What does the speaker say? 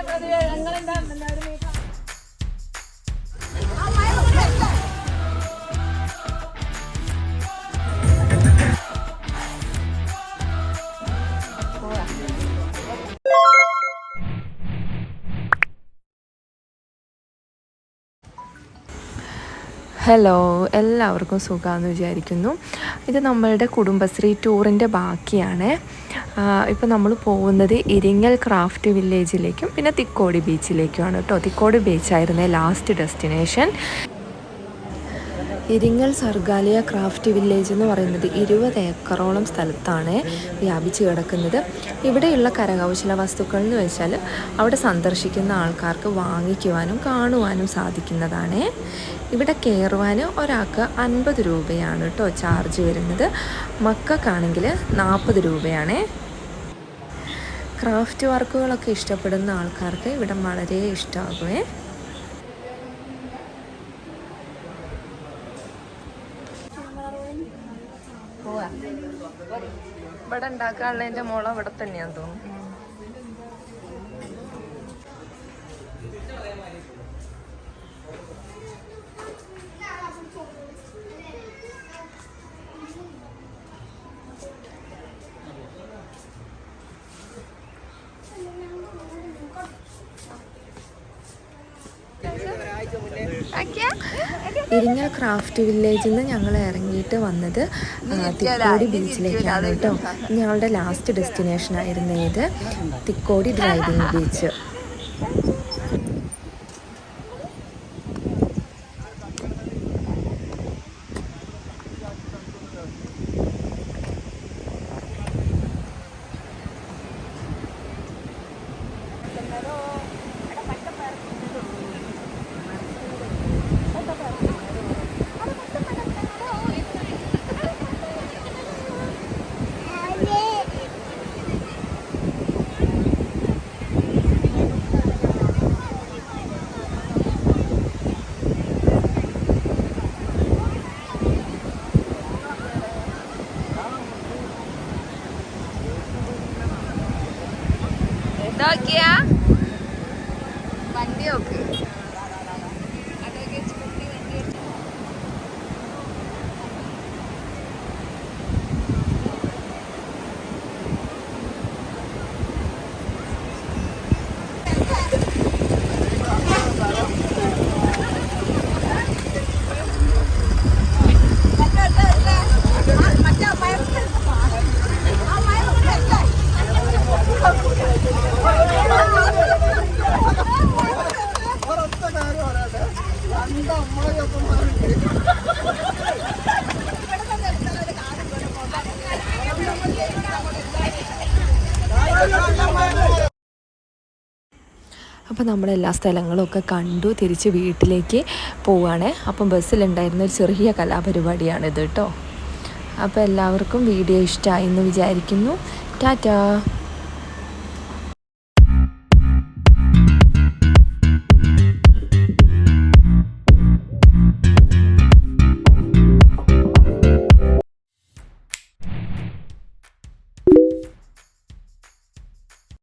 പ്രതിരോധങ്ങളെന്താ എല്ലാവരും ഹലോ എല്ലാവർക്കും സുഖമാണെന്ന് വിചാരിക്കുന്നു. ഇത് നമ്മളുടെ കുടുംബശ്രീ ടൂറിന്റെ ബാക്കിയാണ്. ഇപ്പോൾ നമ്മൾ പോകുന്നത് ഇരിങ്ങൽ ക്രാഫ്റ്റ് വില്ലേജിലേക്കും പിന്നെ തിക്കോടി ബീച്ചിലേക്കുമാണ് കേട്ടോ. Thikkodi ബീച്ചായിരുന്നേ last destination Iringal Sargalaya craft village എന്ന് പറയുന്നത് ഇരുപത് ഏക്കറോളം സ്ഥലത്താണ് വ്യാപിച്ച് കിടക്കുന്നത്. ഇവിടെയുള്ള കരകൗശല വസ്തുക്കൾ എന്ന് വെച്ചാൽ അവിടെ സന്ദർശിക്കുന്ന ആൾക്കാർക്ക് വാങ്ങിക്കുവാനും കാണുവാനും സാധിക്കുന്നതാണ്. ഇവിടെ കയറുവാൻ ഒരാൾക്ക് അൻപത് രൂപയാണ് കേട്ടോ ചാർജ് വരുന്നത്. മക്കൾക്കാണെങ്കിൽ നാൽപ്പത് രൂപയാണ്. ക്രാഫ്റ്റ് വർക്കുകളൊക്കെ ഇഷ്ടപ്പെടുന്ന ആൾക്കാർക്ക് ഇവിടെ വളരെ ഇഷ്ടമാകുമേ. ഇവിടെ ഉണ്ടാക്കാനുള്ളതിന്റെ മുള ഇവിടെ തന്നെയാന്ന് തോന്നുന്നു. ഇരിങ്ങൽ ക്രാഫ്റ്റ് വില്ലേജിൽ നിന്ന് ഞങ്ങൾ ഇറങ്ങിയിട്ട് വന്നത് തിക്കോടി ബീച്ചിലേക്കാണ് കേട്ടോ. ഞങ്ങളുടെ ലാസ്റ്റ് ഡെസ്റ്റിനേഷൻ ആയിരുന്നു ഇത് തിക്കോടി ഡ്രൈവിംഗ് ബീച്ച് വണ്ടി നോക്ക് അപ്പോൾ നമ്മൾ എല്ലാ സ്ഥലങ്ങളും ഒക്കെ കണ്ടു തിരിച്ച് വീട്ടിലേക്ക് പോവുകയാണ് അപ്പം ബസ്സിലുണ്ടായിരുന്ന ഒരു ചെറിയ കലാപരിപാടിയാണിത് കേട്ടോ. അപ്പോൾ എല്ലാവർക്കും വീഡിയോ ഇഷ്ടമായി എന്ന് വിചാരിക്കുന്നു. ടാറ്റാ.